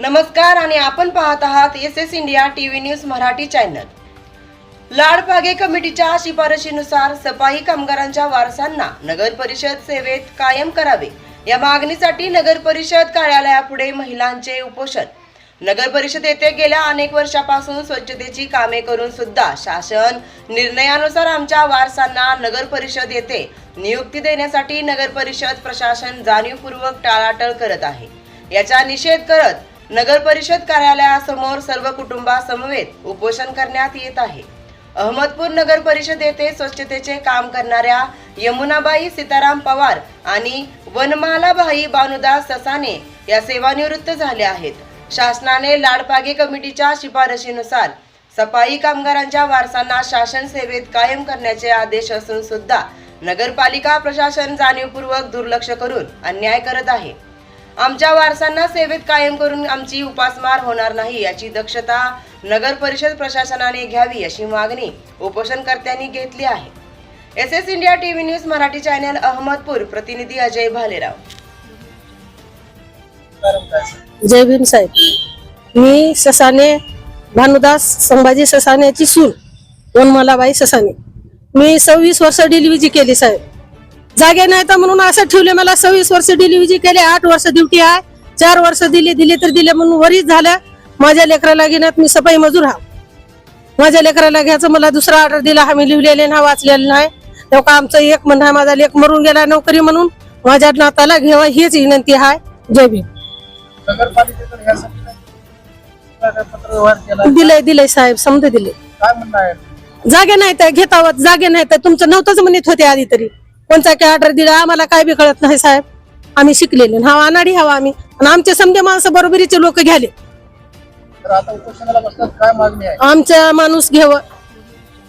नमस्कार आणि आपण पाहत आहात S S India T V news Marathi channel. Ladpage कमिटीच्या शिफारशीनुसार सफाई कामगारांच्या वारसांना नगर परिषद सेवेत कायम करावे. या मागणीसाठी नगर परिषद कार्यालयापुढे महिलांचे उपोषण. नगर परिषद येथे गेल्या अनेक वर्षापासून स्वच्छतेची कामे करून सुद्धा शासन निर्णयानुसार आमच्या वारसांना नगर परिषद येथे नियुक्ती देण्यासाठी नगर परिषद प्रशासन जाणीवपूर्वक टाळाटळ करत आहे. याचा निषेध करत नगर परिषद कार्यालयासमोर सर्व कुटुंबासमवेत उपोषण करण्यात येत आहे. अहमदपूर नगर परिषद येथे स्वच्छतेचे काम करणाऱ्या यमुनाबाई सीताराम पवार आणि वनमालाबाई भानुदास ससाने या सेवानिवृत्त झाल्या आहेत. शासनाने लाडपागे कमिटीच्या शिफारशीनुसार सफाई कामगारांच्या वारसांना शासन सेवेत कायम करण्याचे आदेश असून सुद्धा नगरपालिका प्रशासन जाणीवपूर्वक दुर्लक्ष करून अन्याय करत आहे. आमच्या वारसांना सेवेत कायम करून आमची उपासमार होणार नाही याची दक्षता नगर परिषद प्रशासनाने घ्यावी अशी मागणी उपोषणकर्त्यांनी घेतली आहे. S S India TV news Marathi channel Ahmadpur प्रतिनिधी अजय भालेराव. जय भीम साहेब. मी ससाने भानुदास संभाजी ससाण्याची सून वनमालाबाई ससाने. मी सव्वीस वर्ष डिलिव्हरी केली साहेब. जागे नाही तर म्हणून असं ठेवले मला सव्वीस वर्ष डिलिव्हरी केली आठ वर्ष ड्युटी आहे चार वर्ष दिली दिली तर दिले म्हणून वरीच झालं. माझ्या लेकराला घेण्यात मी सफाई मजूर हा. माझ्या लेकराला घ्यायचं मला दुसरा ऑर्डर दिला आम्ही लिहिलेले ना वाचलेलं नाही. तेव्हा आमचं एक म्हणणं माझा लेख मरून गेला नोकरी म्हणून माझ्या नाताला घ्यावा हीच विनंती आहे. जय भीम. दिलंय दिलंय साहेब समजा दिले जागे नाही तर घेतावत जागे नाही तर तुमचं नव्हतंच म्हणत होते आधी तरी. कोणता काय ऑर्डर दिला आम्हाला काय बी कळत नाही साहेब. आम्ही शिकलेले हा अनाडी हवा आम्ही. आणि आमचे समजे माणसं बरोबरीचे लोक घ्याले. तर आता उपोषणाला बसतात काय मागणी आहे? आमचा माणूस घ्यावं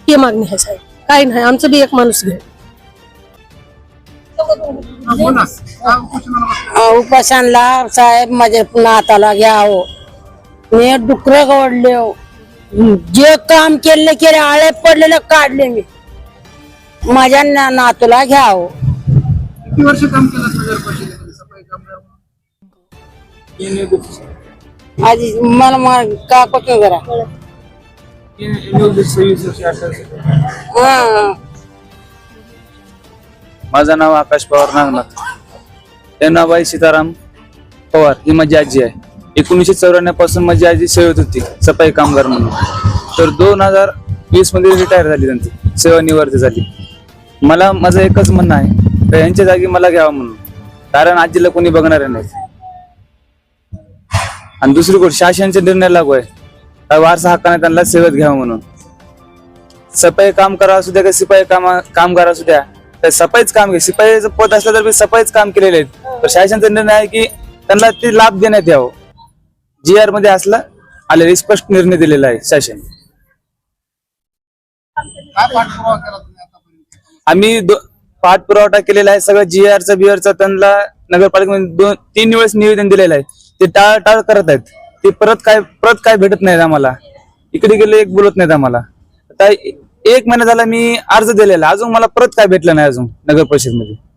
ही मागणी आहे साहेब. काही नाही आमचं बी एक माणूस घ्यावं. हा, बोला काय उपोषणाला बसतात उपासनला साहेब माझ्या नाताला घ्यावं. मी डुकर गवडले जे काम केले केले आळे पडलेले काढले मी. माझ्या ना- नातूला घ्यावं. किती वर्ष काम केलं नगर परिषदेमध्ये सफाई कामगार म्हणून? आधी मला मा- का करा हा. माझं नाव आकाश पवार नागनाथ. यनाबाई सीताराम पवार. ही माझी आजी आहे. एकोणीसशे चौऱ्याण्णवपासून माझी आजी सेवेत होती. सफाई कामगार म्हणून. तर दोन हजार वीसमध्ये रिटायर झाली त्यांची. सेवानिवृत्त झाली. मला माझं एकच म्हणणं आहे तर यांच्या जागी मला घ्यावं म्हणून. कारण आजीला कोणी बघणार नाही. आणि दुसरी गोष्ट शासनाचा निर्णय लागू आहे. वारसा हक्काने त्यांना सेवेत घ्यावं म्हणून. सफाई काम करा असू द्या का शिपाई काम कामगार असू द्या तर सफाईच काम घे. शिपाईचं पद असलं तर मी सफाईच काम केलेले आहेत. तर शासनाचा निर्णय आहे की त्यांना ते लाभ देण्यात यावं. जी आरमध्ये असला आलेले स्पष्ट निर्णय दिलेला आहे शासन काय पाठपुरावा केला तुम्ही आतापर्यंत आम्ही दो- पाठपुरावठा केलेला आहे. सगळं जी आरचा बिआरचा त्यांना नगरपालिकेमध्ये दोन तीन वेळेस निवेदन दिलेलं आहे. ते टाळ टाळ करत आहेत. ते परत काय परत काय भेटत नाहीत आम्हाला. इकडे गेले एक बोलत नाहीत आम्हाला. आता एक महिना झाला मी अर्ज दिलेला. अजून मला परत काय भेटलं नाही अजून नगर परिषदमध्ये.